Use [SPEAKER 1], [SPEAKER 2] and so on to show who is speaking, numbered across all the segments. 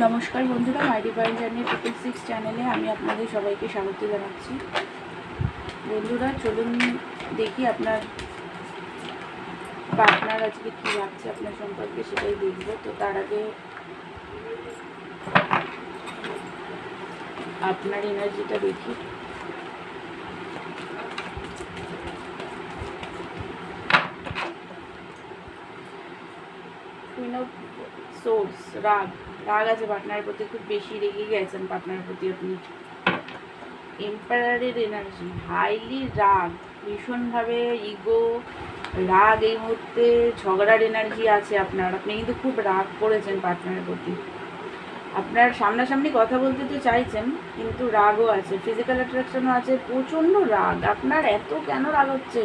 [SPEAKER 1] নমস্কার বন্ধুরা my divine journey triple six চ্যানেলে আমি আপনাদের সবাইকে স্বাগত জানাচ্ছি। বন্ধুরা, চলুন দেখি আপনার পার্টনার আজকে কী ভাবছে আপনার সম্পর্কে সেটাই দেখব। তো তার আগে আপনার এনার্জিটা দেখি। কুইন অফ সোর্স রাগ। রাগ আছে পার্টনারের প্রতি, খুব বেশি রেগে গেছেন পার্টনারের প্রতি আপনি। এম্পায়ারের এনার্জি হাইলি রাগ, ভীষণভাবে ইগো রাগ এই মুহূর্তে ঝগড়ার এনার্জি আছে আপনার। আপনি কিন্তু খুব রাগ করেছেন পার্টনারের প্রতি। আপনার সামনাসামনি কথা বলতে তো চাইছেন, কিন্তু রাগও আছে ফিজিক্যাল অ্যাট্রাকশনও আছে, প্রচণ্ড রাগ। আপনার এত কেন রাগ হচ্ছে?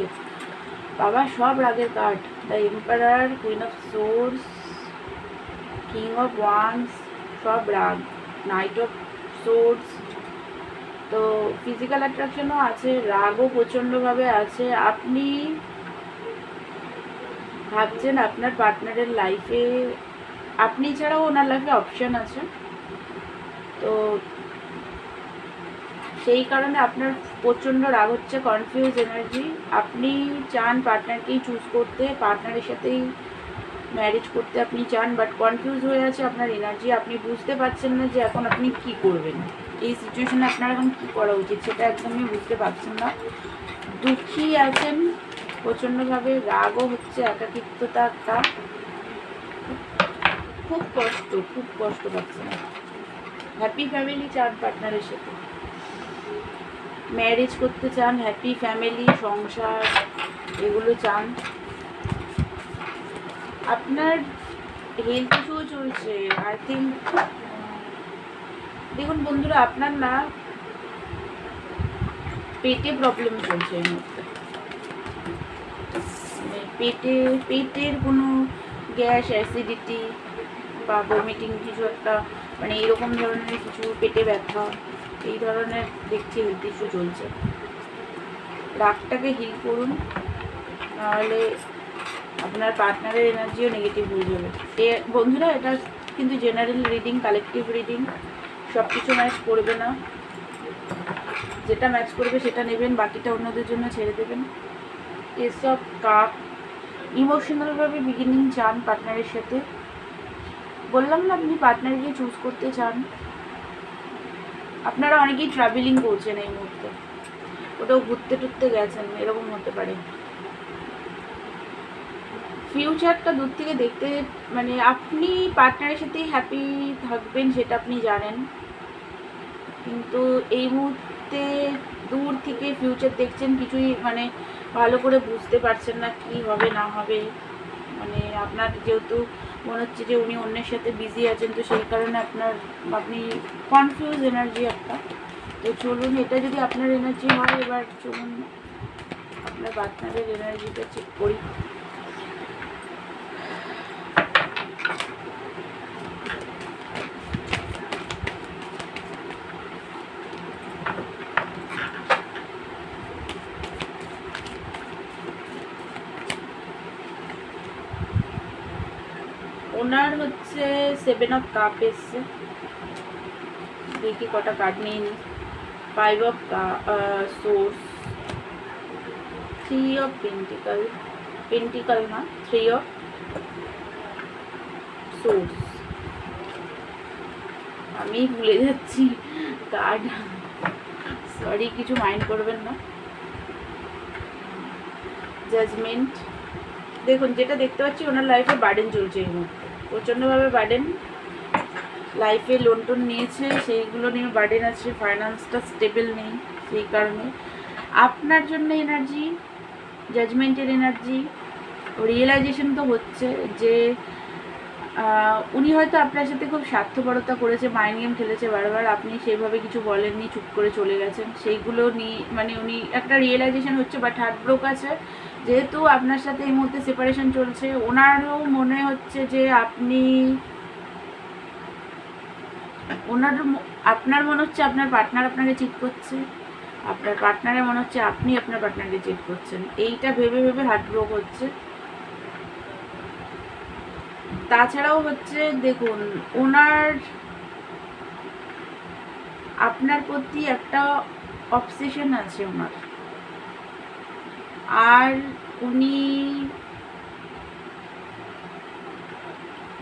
[SPEAKER 1] বাবা, সব রাগের কাঠ। The empire queen of swords king of wands সব রাগ নাইট অফ সোর্স তো ফিজিক্যাল অ্যাট্রাকশনও আছে, রাগও প্রচণ্ডভাবে আছে। আপনি ভাবছেন আপনার পার্টনারের লাইফে আপনি ছাড়াও ওনার লাইফে অপশন আছে। তো সেই কারণে আপনার প্রচণ্ড রাগ হচ্ছে কনফিউজ এনার্জি আপনি চান পার্টনারকেই চুজ করতে পার্টনারের সাথেই ম্যারেজ করতে আপনি চান বাট কনফিউজ হয়ে আছে আপনার এনার্জি আপনি বুঝতে পারছেন না যে এখন আপনি কি করবেন। এই সিচুয়েশানে আপনার এখন কী করা উচিত সেটা একদমই বুঝতে পারছেন না। দুঃখী আছেন প্রচণ্ডভাবে রাগও হচ্ছে, একাকিত্বতা একটা। খুব কষ্ট খুব কষ্ট পাচ্ছেন হ্যাপি ফ্যামিলি চান পার্টনারের সাথে। ম্যারেজ করতে চান হ্যাপি ফ্যামিলি সংসার, এগুলো চান। আপনার হেলথ ইস্যুও চলছে আই থিঙ্ক দেখুন বন্ধুরা, আপনার না পেটে প্রবলেম চলছে এই মুহূর্তে। মানে পেটে, পেটের কোনো গ্যাস অ্যাসিডিটি বা ভমিটিং কিছু একটা মানে এরকম ধরনের কিছু পেটে ব্যথা, এই ধরনের দেখছি হেলথ ইস্যু চলছে। রাগটাকে হিল করুন, নাহলে আপনার পার্টনারের এনার্জিও নেগেটিভ হয়ে যাবে। এ, বন্ধুরা, এটা কিন্তু জেনারেল রিডিং কালেকটিভ রিডিং সব কিছু ম্যাচ করবে না। যেটা ম্যাচ করবে সেটা নেবেন, বাকিটা অন্যদের জন্য ছেড়ে দেবেন। এসব কাপ ইমোশনালভাবে বিগিনিং চান পার্টনারের সাথে। বললাম না, আপনি পার্টনারকে চুজ করতে চান। আপনারা অনেকেই ট্রাভেলিং করছেন এই মুহূর্তে। ওটাও ঘুরতে টুরতে গেছেন, এরকম হতে পারে। ফিউচারটা দূর থেকে দেখতে মানে আপনি পার্টনারের সাথে হ্যাপি থাকবেন সেটা আপনি জানেন। কিন্তু এই মুহূর্তে দূর থেকে ফিউচার দেখছেন কিছুই মানে ভালো করে বুঝতে পারছেন না কি হবে, না হবে। মানে আপনার যেহেতু মনে হচ্ছে যে উনি অন্যের সাথে বিজি আছেন, তো সেই কারণে আপনার, আপনি কনফিউজ এনার্জি একটা। তো চলুন, এটা যদি আপনার এনার্জি হয়, এবার চলুন, আপনার পার্টনারের এনার্জিটা চেক করি। ওনার হচ্ছে সেভেন অফ কাপ এসছে। দেখি কটা কার্ড নিয়ে নি? Five of swords three of pentacles pentacles না থ্রি অফ সোর্স আমি ভুলে যাচ্ছি কার্ড সরি কিছু মাইন্ড করবেন না। জাজমেন্ট দেখুন, যেটা দেখতে পাচ্ছি, ওনার লাইফে বার্ডেন চলছে এই মুহূর্তে। প্রচণ্ডভাবে বার্ডেন লাইফে লোন টোন নিয়েছে, সেইগুলো নিয়ে বার্ডেন আছে, ফাইন্যান্সটা স্টেবল নেই সেই কারণে। আপনার জন্য এনার্জি, জাজমেন্টের এনার্জি, রিয়েলাইজেশন তো হচ্ছে যে উনি হয়তো আপনার সাথে খুব স্বার্থপরতা করেছে মাইন্ড গেম খেলেছে বারবার, আপনি সেইভাবে কিছু বলেননি, চুপ করে চলে গেছেন। সেইগুলো নিয়ে মানে উনি একটা রিয়েলাইজেশন হচ্ছে বাট হার্ট ব্রোক আছে। যেহেতু আপনার সাথে এই মুহূর্তে সেপারেশন চলছে, ওনারও মনে হচ্ছে যে আপনি ওনার আপনার মনে হচ্ছে আপনার পার্টনার আপনাকে চিট করছে। আপনার পার্টনারের মনে হচ্ছে আপনি আপনার পার্টনারকে চিট করছেন। এইটা ভেবে ভেবে হার্ট ব্রোক হচ্ছে। তাছাড়াও হচ্ছে দেখুন, ওনার আপনার প্রতি একটা অবসেশন আছে ওনার। আর উনি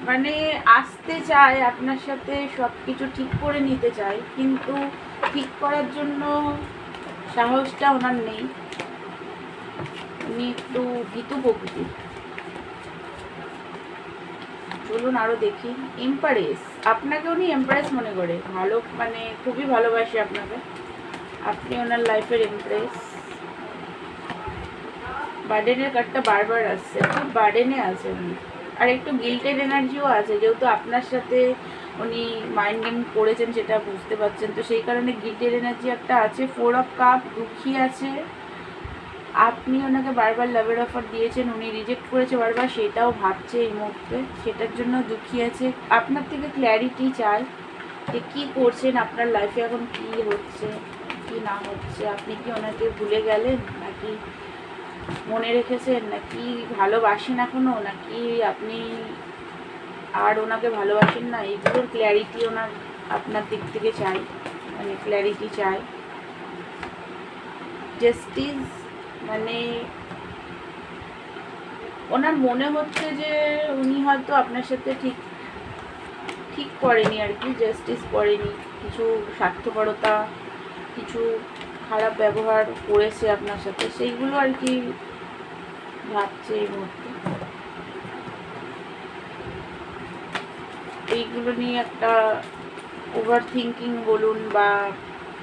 [SPEAKER 1] মানে আসতে চায়, আপনার সাথে সব কিছু ঠিক করে নিতে চায়, কিন্তু ঠিক করার জন্য সাহসটা ওনার নেই। উনি একটু ভীতু প্রকৃতির। চলুন আরও দেখি। এম্পারেস আপনাকে উনি এম্পারেস মনে করে। ভালো মানে খুবই ভালোবাসে আপনাকে। আপনি ওনার লাইফের এমপ্রেস বার্ডেনের কার্ডটা বারবার আসছে। খুব বার্ডেনে আছে উনি। আর একটু গিল্টেড এনার্জিও আছে। যেহেতু আপনার সাথে উনি মাইন্ড গেম করেছেন, সেটা বুঝতে পারছেন। তো সেই কারণে গিল্টেড এনার্জি একটা আছে। ফোর অফ কাপ দুঃখী আছে। আপনি ওনাকে বারবার লাভের অফার দিয়েছেন, উনি রিজেক্ট করেছে বারবার, সেটাও ভাবছে এই মুহূর্তে। সেটার জন্য দুঃখী আছে। আপনার থেকে ক্ল্যারিটি চাই যে কী করছেন, আপনার লাইফে এখন কী হচ্ছে, কি না হচ্ছে? আপনি কি ওনাকে ভুলে গেলেন? নাকি মনে রেখেছেন? নাকি ভালোবাসেন এখনও নাকি আপনি আর ওনাকে ভালোবাসেন না? এইগুলোর ক্ল্যারিটি ওনার আপনার দিক থেকে চাই। মানে ক্ল্যারিটি চাই। জাস্টিস মানে ওনার মনে হচ্ছে যে উনি হয়তো আপনার সাথে ঠিক ঠিক করেনি আর কি জাস্টিস করেনি। কিছু স্বার্থপরতা, কিছু খারাপ ব্যবহার করেছে আপনার সাথে, সেইগুলো আর কি ভাবছে এই মুহূর্তে। এইগুলো নিয়ে একটা ওভার থিঙ্কিং বলুন বা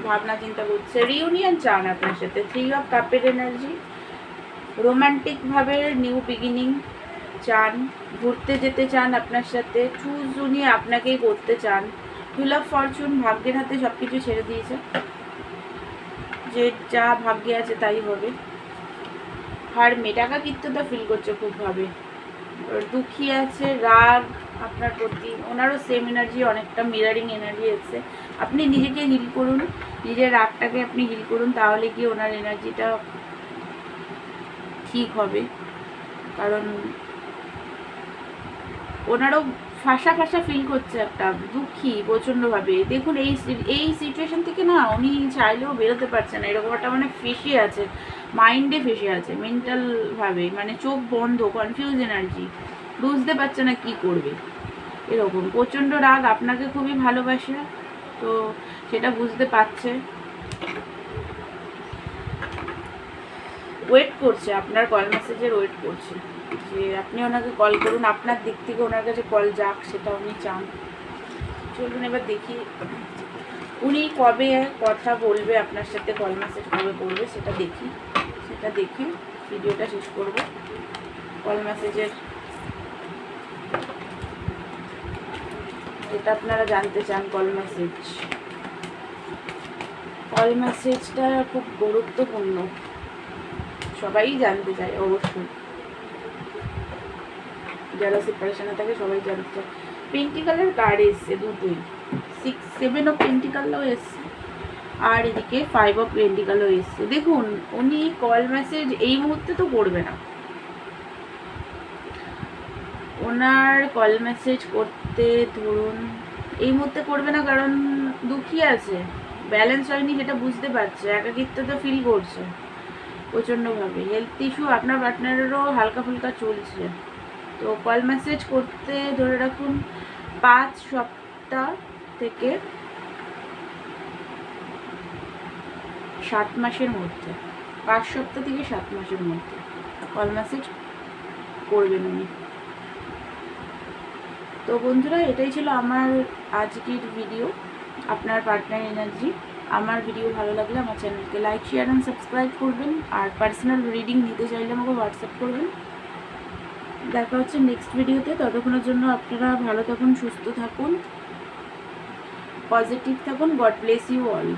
[SPEAKER 1] ভাবনা, চিন্তা করছে। রিউনিয়ন চান আপনার সাথে। থ্রি অফ কাপের এনার্জি রোমান্টিকভাবে নিউ বিগিনিং চান। ঘুরতে যেতে চান আপনার সাথে। চুজ উনি আপনাকেই করতে চান। হুইল অফ ফরচুন ভাগ্যের হাতে সব কিছু ছেড়ে দিয়েছে। যে যা ভাগ্যে আছে তাই হবে। আর মেটাকা কীর্তটা ফিল করছে খুব ভাবে। দুঃখী আছে, রাগ আপনার প্রতি, ওনারও সেম এনার্জি অনেকটা মিরারিং এনার্জি এসছে আপনি নিজেকে হিল করুন, নিজের রাগটাকে আপনি হিল করুন, তাহলে কি ওনার এনার্জিটা ঠিক হবে। কারণ ওনারও ফাঁসা ফাঁসা ফিল করছে একটা, দুঃখী, প্রচণ্ডভাবে। দেখুন, এই এই সিচুয়েশন থেকে না উনি চাইলেও বেরোতে পারছে না। এরকম একটা মানে ফেসে আছে মাইন্ডে ফেসে আছে মেন্টালভাবে মানে চোখ বন্ধ কনফিউজ এনার্জি বুঝতে পারছে না কি করবে। এরকম, প্রচণ্ড রাগ, আপনাকে খুবই ভালোবাসে, তো সেটা বুঝতে পারছে। ওয়েট করছে, আপনার কল মেসেজের ওয়েট করছে। যে আপনি ওনাকে কল করুন, আপনার দিক থেকে ওনার কাছে কল যাক, সেটা উনি চান। চলুন এবার দেখি, উনি কবে কথা বলবে, আপনার সাথে কল মেসেজ কবে করবে, সেটা দেখি। সেটা দেখে ভিডিওটা শেষ করব। কল মেসেজের যেটা আপনারা জানতে চান কল মেসেজ কল মেসেজটা খুব গুরুত্বপূর্ণ। সবাই জানতে চায়, অবশ্যই। যারা সেপারেশনে থাকে, সবাই জানতে পেন্টিকালের কার্ড এসছে দুটোই। সিক্স সেভেন অফ পেন্টিকালও এসছে। আর এদিকে ফাইভ অফ পেন্টিকালও এসছে। দেখুন, উনি কল মেসেজ এই মুহূর্তে তো করবে না। ওনার কল মেসেজ করতে ধরুন, এই মুহূর্তে করবে না কারণ দুঃখী আছে। ব্যালেন্স হয়নি সেটা বুঝতে পারছে। একাকিত্ব তো ফিল করছে। প্রচণ্ডভাবে। হেলথ ইস্যু আপনার পার্টনারেরও হালকা ফুলকা চলছে। তো কল মেসেজ করতে ধরে রাখুন পাঁচ সপ্তাহ থেকে সাত মাসের মধ্যে। পাঁচ সপ্তাহ থেকে সাত মাসের মধ্যে। কল মেসেজ করবেন উনি। তো বন্ধুরা, এটাই ছিল আমার আজকের ভিডিও আপনার পার্টনার এনার্জি আমার ভিডিও ভালো লাগলে আমার চ্যানেলকে লাইক শেয়ার অ্যান্ড সাবস্ক্রাইব করবেন। আর পার্সোনাল রিডিং নিতে চাইলে আমাকে হোয়াটসঅ্যাপ করবেন। দেখা হচ্ছে নেক্সট ভিডিওতে ততক্ষণের জন্য আপনারা ভালো থাকুন, সুস্থ থাকুন পজিটিভ থাকুন। God bless you all